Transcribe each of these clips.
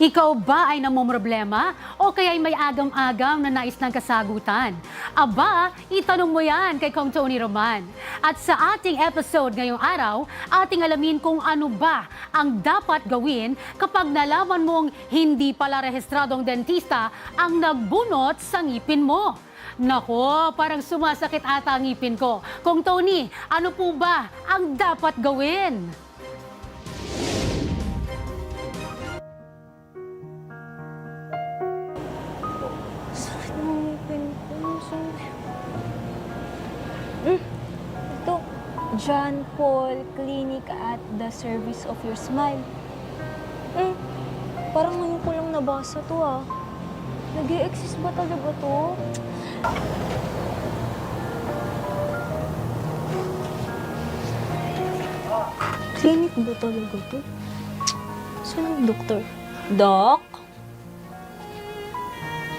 Ikaw ba ay namomroblema o kaya ay may agam-agam na nais ng kasagutan? Aba, itanong mo yan kay Kong Tony Roman. At sa ating episode ngayong araw, ating alamin kung ano ba ang dapat gawin kapag nalaman mong hindi pala rehistradong dentista ang nagbunot sa ngipin mo. Nako, parang sumasakit ata ang ngipin ko. Kong Tony, ano po ba ang dapat gawin? Paul Clinic at the service of your smile. Mm. Parang ngayon ko lang nabasa to ah. nag exist ba talaga to? Clinic ba talaga to? Saan ang doktor? Doc?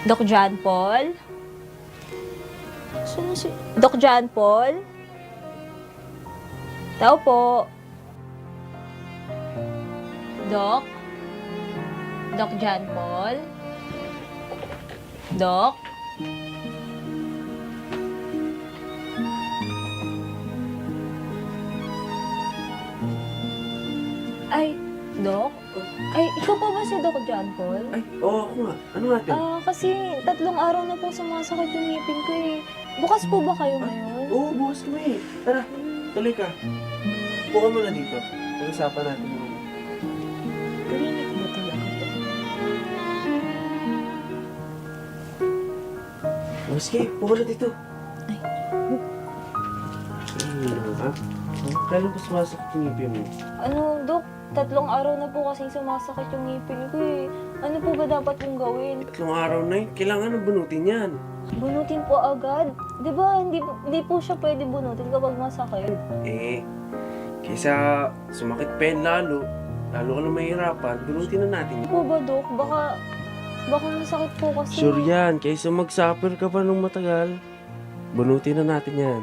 Doc John Paul? Sino si... Doc John Paul? Tao po. Doc? Doc John Paul? Doc? Ay, Doc? Ay, ikaw pa ba si Doc John Paul? Ay, oo ako nga. Ano natin? Ah, kasi tatlong araw na po sumasakit yung ngipin ko eh. Bukas po ba kayo ngayon? Oo, bukas kami. Tara, tuloy ka. Buka mo na dito. Pag-usapan natin mo. Clinic ba talaga to? Oh, sige, buka na dito. Ay. Ano ha? Kailan ba sumasakit yung ngipin mo? Ano, Dok? Tatlong araw na po kasing sumasakit yung ngipin ko eh. Ano po ba dapat kong gawin? Tatlong araw na yun. Kailangan na bunutin yan. Bunutin po agad? Di ba hindi, hindi po siya pwede bunutin kapag masakit? Eh, kaysa sumakit pa yan lalo, lalo ka na mahirapan, bunutin na natin. Ano po ba, Dok? Baka, baka masakit po kasi. Sure yan, kaysa mag-suffer ka pa nung matagal, bunutin na natin yan.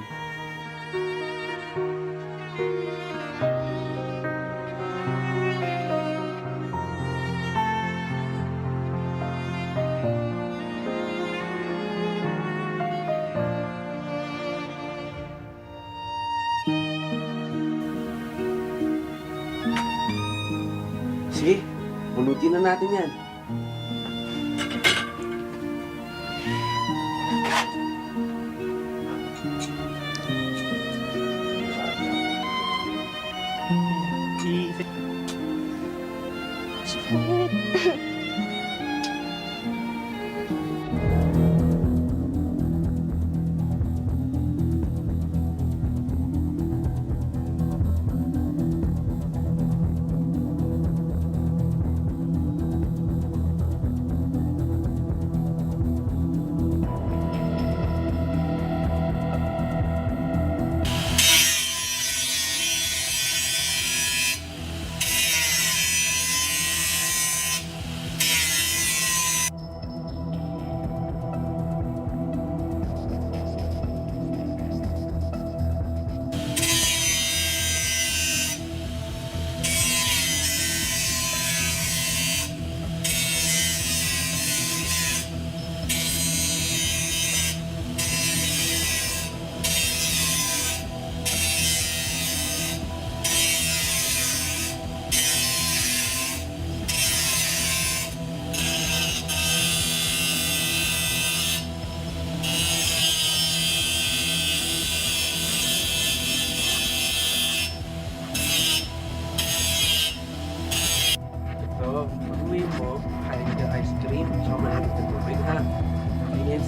Sige, bunutin na natin yan.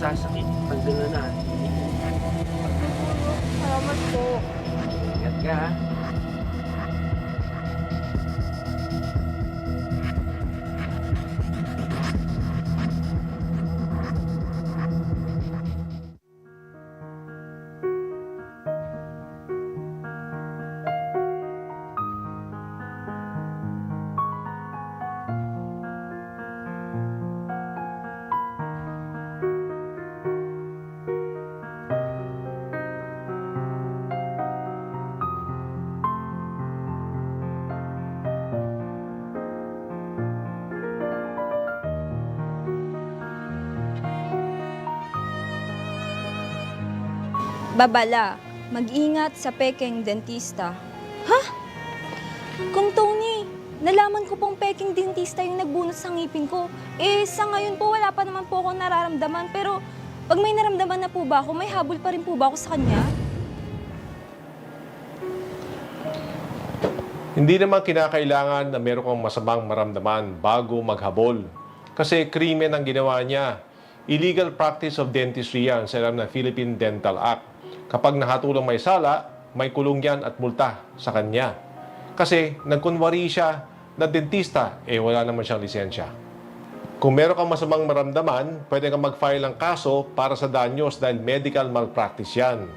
Sasakit, tanggal na natin. Salamat po. Ingat ka, ha? Babala, mag-ingat sa peking dentista. Ha? Kung Tony, nalaman ko pong peking dentista yung nagbunot sa ngipin ko. Eh, sa ngayon po, wala pa naman po akong nararamdaman. Pero, pag may naramdaman na po ba ako, may habol pa rin po ba ako sa kanya? Hindi naman kinakailangan na meron kang masamang maramdaman bago maghabol. Kasi krimen ang ginawa niya. Illegal practice of dentistry yan sa alam ng Philippine Dental Act. Kapag nahatulong may sala, may kulong yan at multa sa kanya. Kasi nagkunwari siya na dentista, eh wala naman siyang lisensya. Kung meron kang masamang maramdaman, pwede kang mag-file ng kaso para sa danyos dahil medical malpractice yan.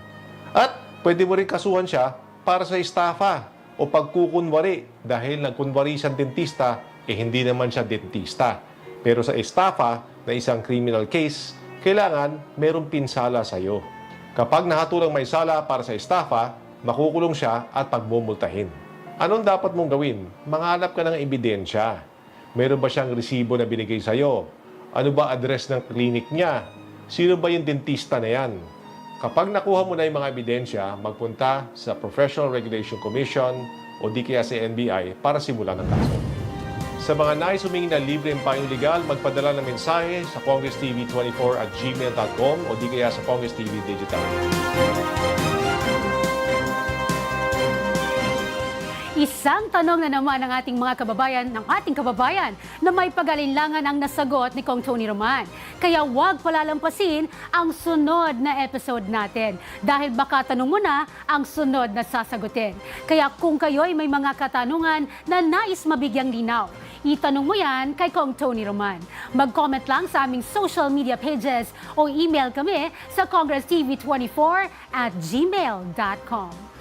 At pwede mo rin kasuhan siya para sa estafa o pagkukunwari dahil nagkunwari siyang dentista, eh hindi naman siya dentista. Pero sa estafa na isang criminal case, kailangan merong pinsala sa iyo. Kapag nakatulang may sala para sa estafa, makukulong siya at pagmumultahin. Anong dapat mong gawin? Mangalap ka ng ebidensya. Meron ba siyang resibo na binigay sa iyo? Ano ba address ng clinic niya? Sino ba yung dentista na yan? Kapag nakuha mo na yung mga ebidensya, magpunta sa Professional Regulation Commission o di kaya sa NBI para simulan ng kaso. Sa mga nais humingi ng libreng payong legal, magpadala ng mensahe sa Congress TV 24 at gmail.com o di kaya sa Congress TV Digital. Isang tanong na naman ng ating mga kababayan, ng ating kababayan, na may pag-alinlangan ang nasagot ni Kong Tony Roman. Kaya huwag palalampasin ang sunod na episode natin dahil baka tanong mo na ang sunod na sasagutin. Kaya kung kayo'y may mga katanungan na nais mabigyang linaw, itanong mo yan kay Kong Tony Roman. Mag-comment lang sa aming social media pages o email kami sa congresstv24 at gmail.com.